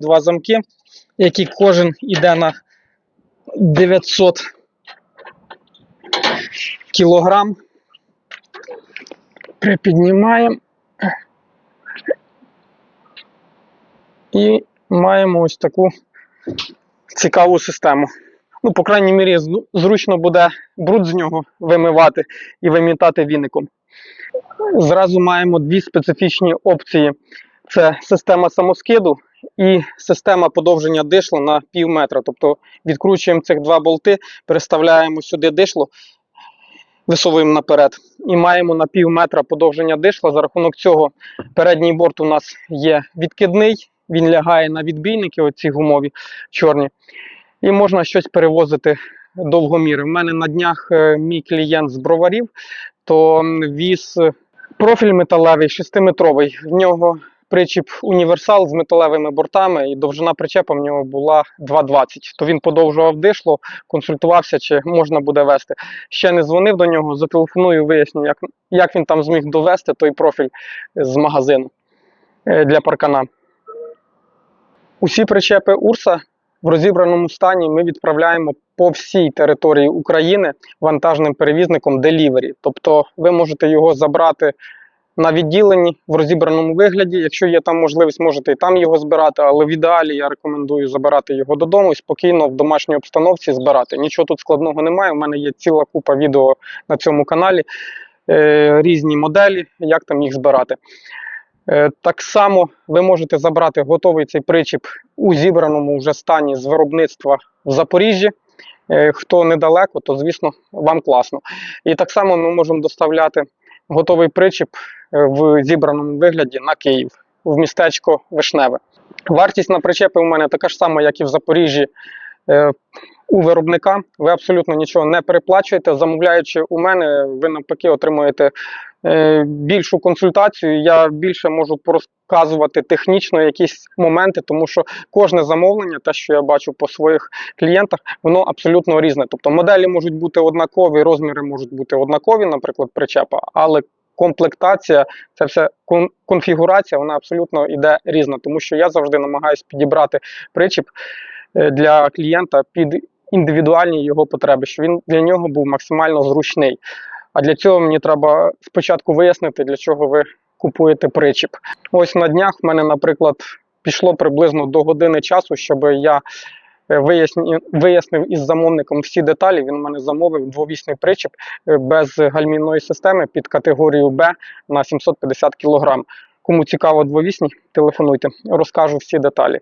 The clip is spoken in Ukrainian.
два замки, які кожен йде на 900 кілограм. Припіднімаємо. І маємо ось таку цікаву систему. Ну, по крайній мірі, зручно буде бруд з нього вимивати і вимітати віником. Зразу маємо дві специфічні опції: це система самоскиду і система подовження дишла на пів метра. Тобто відкручуємо цих два болти, переставляємо сюди дишло, висовуємо наперед і маємо на пів метра подовження дишла. За рахунок цього передній борт у нас є відкидний, він лягає на відбійники, оці гумові чорні, і можна щось перевозити довгоміри. У мене на днях е, мій клієнт з броварів, то віз профіль металевий 6-метровий. В нього причіп універсал з металевими бортами, і довжина причепа в нього була 2,20. То він подовжував дишло, консультувався, чи можна буде вести. Ще не дзвонив до нього, зателефоную, виясню, як, як він там зміг довести той профіль з магазину е, для паркана. Усі причепи Урса в розібраному стані ми відправляємо по всій території України вантажним перевізником Delivery. Тобто ви можете його забрати на відділенні в розібраному вигляді. Якщо є там можливість, можете і там його збирати, але в ідеалі я рекомендую забирати його додому і спокійно в домашній обстановці збирати. Нічого тут складного немає. У мене є ціла купа відео на цьому каналі, е, різні моделі, як там їх збирати. Е, Так само ви можете забрати готовий цей причіп у зібраному вже стані з виробництва в Запоріжжі. Е, Хто недалеко, то звісно вам класно. І так само ми можемо доставляти готовий причіп е, в зібраному вигляді на Київ в містечко Вишневе. Вартість на причепи у мене така ж сама, як і в Запоріжжі. е, У виробника ви абсолютно нічого не переплачуєте. Замовляючи у мене, ви навпаки отримуєте більшу консультацію. Я більше можу порозказувати технічно якісь моменти, тому що кожне замовлення, те, що я бачу по своїх клієнтах, воно абсолютно різне. Тобто моделі можуть бути однакові, розміри можуть бути однакові, наприклад, причепа, але комплектація, це все конфігурація, вона абсолютно іде різна, тому що я завжди намагаюся підібрати причіп е, для клієнта під індивідуальні його потреби, щоб він для нього був максимально зручний. А для цього мені треба спочатку вияснити, для чого ви купуєте причіп. Ось на днях в мене, наприклад, пішло приблизно до години часу, щоб я е, вияснив із замовником всі деталі. Він мене замовив двовісний причіп е, без гальмівної системи під категорію Б на 750 кг. Кому цікаво двовісні, телефонуйте, розкажу всі деталі.